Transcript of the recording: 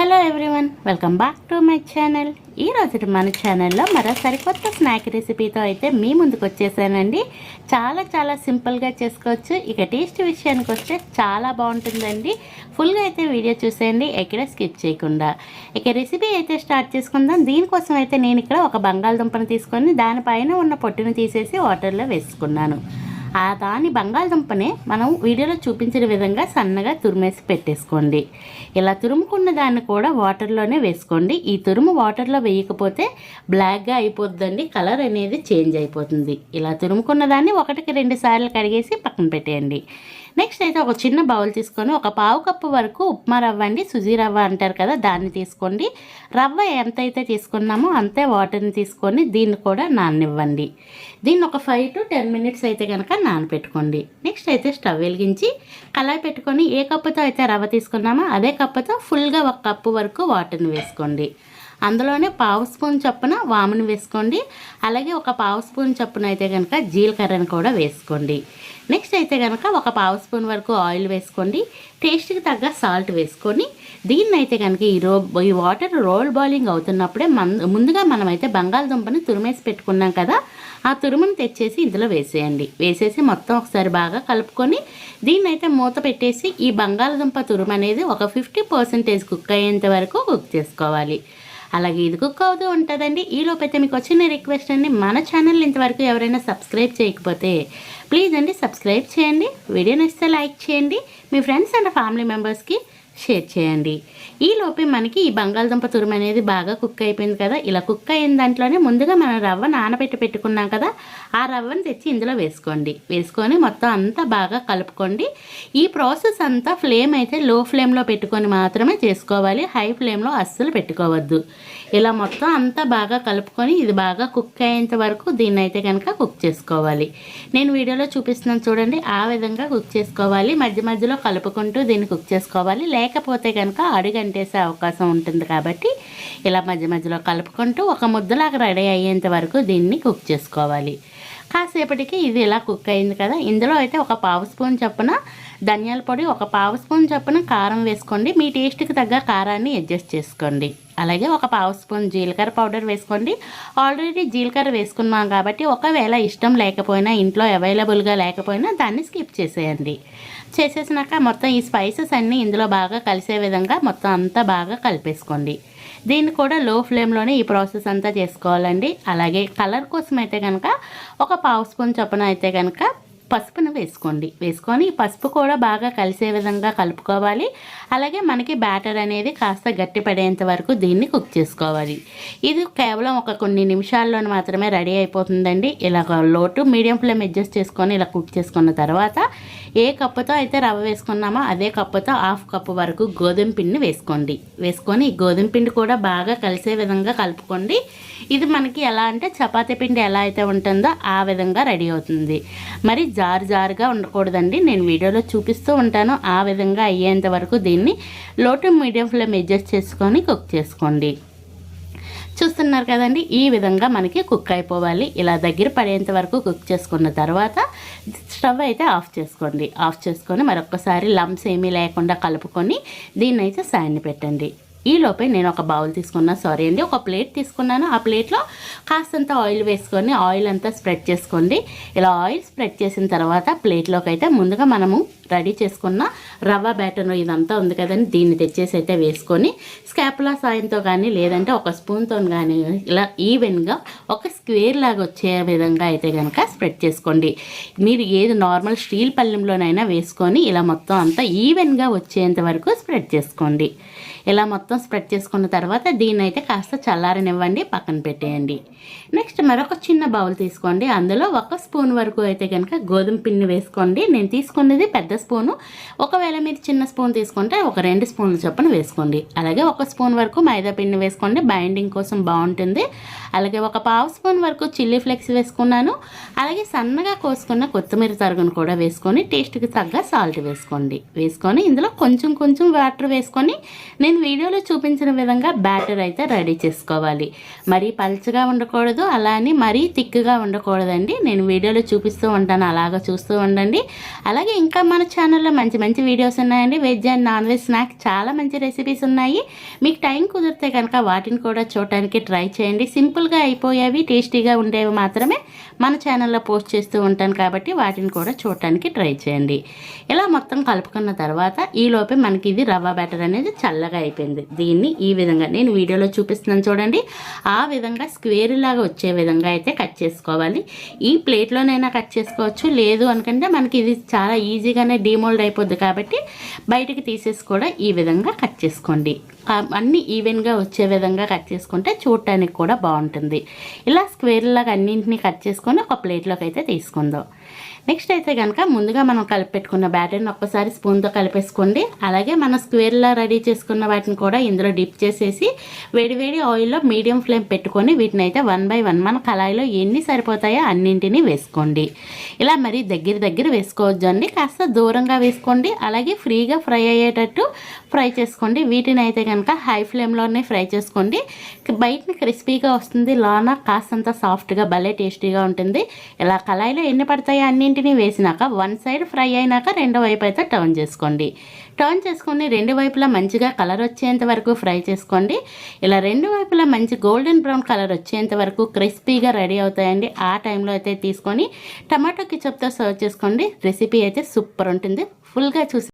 Hello everyone welcome back to my channel. ఈ మన ఛానల్లో మరో సరికొత్త స్నాక్ రెసిపీతో అయితే మీ ముందుకు వచ్చేసానండి. చాలా చాలా సింపుల్గా చేసుకోవచ్చు. ఇక టేస్ట్ విషయానికి వస్తే చాలా బాగుంటుందండి. ఫుల్గా అయితే వీడియో చూసేయండి ఎక్కడ స్కిప్ చేయకుండా. ఇక రెసిపీ అయితే స్టార్ట్ చేసుకుందాం. దీనికోసం అయితే నేను ఇక్కడ ఒక బంగాళదుంపను తీసుకొని దానిపైన ఉన్న పొట్టును తీసేసి వాటర్లో వేసుకున్నాను. ఆ దాని బంగాళదుంపనే మనం వీడియోలో చూపించిన విధంగా సన్నగా తురిమేసి పెట్టేసుకోండి. ఇలా తురుముకున్న దాన్ని కూడా వాటర్లోనే వేసుకోండి. ఈ తురుము వాటర్లో వేయకపోతే బ్లాక్గా అయిపోతుందండి కలర్ అనేది చేంజ్ అయిపోతుంది. ఇలా తురుముకున్న దాన్ని ఒకటికి రెండు సార్లు కడిగేసి పక్కన పెట్టేయండి. నెక్స్ట్ అయితే ఒక చిన్న బౌల్ తీసుకొని ఒక పావు కప్పు వరకు ఉప్మా రవ్వ అండి. సుజీ రవ్వ అంటారు కదా దాన్ని తీసుకోండి. రవ్వ ఎంతైతే తీసుకున్నామో అంతే వాటర్ని తీసుకొని దీన్ని కూడా నాననివ్వండి. దీన్ని ఒక ఫైవ్ టు టెన్ మినిట్స్ అయితే కనుక నానపెట్టుకోండి. నెక్స్ట్ అయితే స్టవ్ వెలిగించి కళాయి పెట్టుకొని ఏ కప్పుతో అయితే రవ్వ తీసుకున్నామో అదే కప్పుతో ఫుల్గా ఒక కప్పు వరకు వాటర్ని వేసుకోండి. అందులోనే పావు స్పూన్ చొప్పున వామును వేసుకోండి. అలాగే ఒక పావు స్పూన్ చొప్పున అయితే కనుక జీలకర్రను కూడా వేసుకోండి. నెక్స్ట్ అయితే కనుక ఒక పావు స్పూన్ వరకు ఆయిల్ వేసుకోండి. టేస్ట్కి తగ్గ సాల్ట్ వేసుకొని దీన్ని అయితే కనుక ఈ రో ఈ వాటర్ రోల్ బాయిలింగ్ అవుతున్నప్పుడే మన్ ముందుగా మనమైతే బంగాళదుంపని తురిమేసి పెట్టుకున్నాం కదా ఆ తురుమును తెచ్చేసి ఇందులో వేసేయండి. వేసేసి మొత్తం ఒకసారి బాగా కలుపుకొని దీన్ని అయితే మూత పెట్టేసి ఈ బంగాళదుంప తురుము అనేది ఒక ఫిఫ్టీ పర్సెంటేజ్ కుక్ అయ్యేంత వరకు కుక్ చేసుకోవాలి. అలాగే ఇది కుక్ అవుతూ ఉంటుందండి. ఈ మీకు వచ్చిన రిక్వెస్ట్ అండి మన ఛానల్ ఇంతవరకు ఎవరైనా సబ్స్క్రైబ్ చేయకపోతే ప్లీజ్ అండి సబ్స్క్రైబ్ చేయండి. వీడియో నచ్చితే లైక్ చేయండి. మీ ఫ్రెండ్స్ అండ్ ఫ్యామిలీ మెంబర్స్కి షేర్ చేయండి. ఈ లోపే మనకి ఈ బంగాళదుంప తురుము అనేది బాగా కుక్ అయిపోయింది కదా. ఇలా కుక్ అయిన దాంట్లోనే ముందుగా మనం రవ్వ నానబెట్టి పెట్టుకున్నాం కదా. ఆ రవ్వను తెచ్చి ఇందులో వేసుకోండి. వేసుకొని మొత్తం అంతా బాగా కలుపుకోండి. ఈ ప్రాసెస్ అంతా ఫ్లేమ్ అయితే లో ఫ్లేమ్లో పెట్టుకొని మాత్రమే చేసుకోవాలి. హై ఫ్లేమ్లో అస్సలు పెట్టుకోవద్దు. ఇలా మొత్తం అంతా బాగా కలుపుకొని ఇది బాగా కుక్ అయ్యేంత వరకు దీన్ని అయితే కనుక కుక్ చేసుకోవాలి. నేను వీడియోలో చూపిస్తున్నాను చూడండి. ఆ విధంగా కుక్ చేసుకోవాలి. మధ్య మధ్యలో కలుపుకుంటూ దీన్ని కుక్ చేసుకోవాలి. లేకపోతే కనుక అడుగంటేసే అవకాశం ఉంటుంది కాబట్టి ఇలా మధ్య మధ్యలో కలుపుకుంటూ ఒక ముద్దలాగా రెడీ అయ్యేంత వరకు దీన్ని కుక్ చేసుకోవాలి. కాసేపటికి ఇది ఇలా కుక్ అయింది కదా. ఇందులో అయితే ఒక పావు స్పూన్ చొప్పున ధనియాల పొడి ఒక పావు స్పూన్ చొప్పున కారం వేసుకోండి. మీ టేస్ట్కి తగ్గ కారాన్ని అడ్జస్ట్ చేసుకోండి. అలాగే ఒక పావు స్పూన్ జీలకర్ర పౌడర్ వేసుకోండి. ఆల్రెడీ జీలకర్ర వేసుకున్నాం కాబట్టి ఒకవేళ ఇష్టం లేకపోయినా ఇంట్లో అవైలబుల్గా లేకపోయినా దాన్ని స్కిప్ చేసేయండి. చేసేసినాక మొత్తం ఈ స్పైసెస్ అన్నీ ఇందులో బాగా కలిసే విధంగా మొత్తం అంతా బాగా కలిపేసుకోండి. దీన్ని కూడా లో ఫ్లేమ్లోనే ఈ ప్రాసెస్ అంతా చేసుకోవాలండి. అలాగే కలర్ కోసం అయితే కనుక ఒక పావు స్పూన్ చొప్పున అయితే కనుక పసుపును వేసుకోండి. వేసుకొని పసుపు కూడా బాగా కలిసే విధంగా కలుపుకోవాలి. అలాగే మనకి బ్యాటర్ అనేది కాస్త గట్టి పడేంత వరకు దీన్ని కుక్ చేసుకోవాలి. ఇది కేవలం ఒక కొన్ని నిమిషాల్లో మాత్రమే రెడీ అయిపోతుందండి. ఇలా లోటు మీడియం ఫ్లేమ్ అడ్జస్ట్ చేసుకొని ఇలా కుక్ చేసుకున్న తర్వాత ఏ కప్పుతో అయితే రవ్వ వేసుకున్నామో అదే కప్పుతో హాఫ్ కప్పు వరకు గోధుమ పిండిని వేసుకోండి. వేసుకొని గోధుమ పిండి కూడా బాగా కలిసే విధంగా కలుపుకోండి. ఇది మనకి ఎలా అంటే చపాతీ పిండి ఎలా అయితే ఉంటుందో ఆ విధంగా రెడీ అవుతుంది. మరి జారు జారుగా ఉండకూడదండి. నేను వీడియోలో చూపిస్తూ ఉంటాను. ఆ విధంగా అయ్యేంత వరకు దీన్ని low to medium flame adjust చేసుకొని కుక్ చేసుకోండి. చూస్తున్నారు కదండి ఈ విధంగా మనకి కుక్ అయిపోవాలి. ఇలా దగ్గర పడేంత వరకు కుక్ చేసుకున్న తర్వాత స్టవ్ అయితే ఆఫ్ చేసుకోండి. ఆఫ్ చేసుకొని మరొకసారి లంప్స్ ఏమీ లేకుండా కలుపుకొని దీన్ని అయితే సాయన్ని పెట్టండి. ఈ లోపే నేను ఒక బౌల్ తీసుకున్నా. సారీ అండి. ఒక ప్లేట్ తీసుకున్నాను. ఆ ప్లేట్లో కాస్తంత ఆయిల్ వేసుకొని ఆయిల్ అంతా స్ప్రెడ్ చేసుకోండి. ఇలా ఆయిల్ స్ప్రెడ్ చేసిన తర్వాత ప్లేట్లోకి అయితే ముందుగా మనము రెడీ చేసుకున్న రవ్వ బ్యాటర్ ఇదంతా ఉంది కదండి. దీన్ని తెచ్చేసి అయితే వేసుకొని స్కాపులా సాయంతో కానీ లేదంటే ఒక స్పూన్తో కానీ ఇలా ఈవెన్గా ఒక స్క్వేర్ లాగా వచ్చే విధంగా అయితే కనుక స్ప్రెడ్ చేసుకోండి. మీరు ఏది నార్మల్ స్టీల్ పళ్ళెంలోనైనా వేసుకొని ఇలా మొత్తం అంతా ఈవెన్గా వచ్చేంత వరకు స్ప్రెడ్ చేసుకోండి. ఇలా మొత్తం స్ప్రెడ్ చేసుకున్న తర్వాత దీన్ని అయితే కాస్త చల్లారనివ్వండి పక్కన పెట్టేయండి. నెక్స్ట్ మరొక చిన్న బౌల్ తీసుకోండి. అందులో ఒక స్పూన్ వరకు అయితే కనుక గోధుమ పిండి వేసుకోండి. నేను తీసుకున్నది పెద్ద స్పూను. ఒకవేళ మీరు చిన్న స్పూన్ తీసుకుంటే ఒక రెండు స్పూన్ల చొప్పున వేసుకోండి. అలాగే ఒక స్పూన్ వరకు మైదా పిండి వేసుకోండి. బైండింగ్ కోసం బాగుంటుంది. అలాగే ఒక పావు స్పూన్ వరకు చిల్లీ ఫ్లేక్స్ వేసుకున్నాను. అలాగే సన్నగా కోసుకున్న కొత్తిమీర తరుగును కూడా వేసుకొని టేస్ట్కి తగ్గ సాల్ట్ వేసుకోండి. వేసుకొని ఇందులో కొంచెం కొంచెం వాటర్ వేసుకొని నేను వీడియోలో చూపించిన విధంగా బ్యాటర్ అయితే రెడీ చేసుకోవాలి. మరీ పల్చగా ఉండకూడదు అలా అని మరీ తిక్కుగా ఉండకూడదండి. నేను వీడియోలో చూపిస్తూ ఉంటాను అలాగా చూస్తూ ఉండండి. అలాగే ఇంకా మన ఛానల్లో మంచి మంచి వీడియోస్ ఉన్నాయండి. Veg and non veg snack చాలా మంచి రెసిపీస్ ఉన్నాయి. మీకు టైం కుదిరితే కనుక వాటిని కూడా చూడటానికి ట్రై చేయండి. సింపుల్గా అయిపోయేవి టేస్టీగా ఉండేవి మాత్రమే మన ఛానల్లో పోస్ట్ చేస్తూ ఉంటాను కాబట్టి వాటిని కూడా చూడటానికి ట్రై చేయండి. ఇలా మొత్తం కలుపుకున్న తర్వాత ఈలోపే మనకి ఇది రవ్వ బ్యాటర్ అనేది చల్లగా అయిపోయింది. దీన్ని ఈ విధంగా నేను వీడియోలో చూపిస్తున్నాను చూడండి. ఆ విధంగా స్క్వేర్ లాగా వచ్చే విధంగా అయితే కట్ చేసుకోవాలి. ఈ ప్లేట్లోనైనా కట్ చేసుకోవచ్చు. లేదు అనుకంటే మనకి ఇది చాలా ఈజీగా ఈజీగానే డీమోల్డ్ అయిపోద్ది కాబట్టి బయటికి తీసేసి కూడా ఈ విధంగా కట్ చేసుకోండి. అన్నీ ఈవెన్గా వచ్చే విధంగా కట్ చేసుకుంటే చూడటానికి కూడా బాగుంటుంది. ఇలా స్క్వేర్లాగా అన్నింటినీ కట్ చేసుకొని ఒక ప్లేట్లోకి అయితే తీసుకుందాం. నెక్స్ట్ అయితే కనుక ముందుగా మనం కలిపెట్టుకున్న బ్యాటర్ని ఒక్కసారి స్పూన్తో కలిపేసుకోండి. అలాగే మనం స్క్వేర్లా రెడీ చేసుకున్న వాటిని కూడా ఇందులో డిప్ చేసేసి వేడివేడి ఆయిల్లో మీడియం ఫ్లేమ్ పెట్టుకొని వీటిని అయితే వన్ బై వన్ మన కళాయిలో ఎన్ని సరిపోతాయో అన్నింటినీ వేసుకోండి. ఇలా మరి దగ్గర దగ్గర వేసుకోవచ్చు అండి. కాస్త దూరంగా వేసుకోండి. అలాగే ఫ్రీగా ఫ్రై అయ్యేటట్టు ఫ్రై చేసుకోండి. వీటిని అయితే కనుక హై ఫ్లేమ్లోనే ఫ్రై చేసుకోండి. బయటని క్రిస్పీగా వస్తుంది. లోన కాస్తంత సాఫ్ట్గా భలే టేస్టీగా ఉంటుంది. ఇలా కళాయిలో ఎన్ని పడతాయో అన్నింటినీ వేసినాక వన్ సైడ్ ఫ్రై అయినాక రెండో వైపు అయితే టర్న్ చేసుకోండి. టర్న్ చేసుకొని రెండు వైపులా మంచిగా కలర్ వచ్చేంత వరకు ఫ్రై చేసుకోండి. ఇలా రెండు వైపులా మంచి గోల్డెన్ బ్రౌన్ కలర్ వచ్చేంత వరకు క్రిస్పీగా రెడీ అవుతాయండి. ఆ టైంలో అయితే తీసుకొని టమాటో కిచప్తో సర్వ్ చేసుకోండి. రెసిపీ అయితే సూపర్ ఉంటుంది. ఫుల్గా చూసి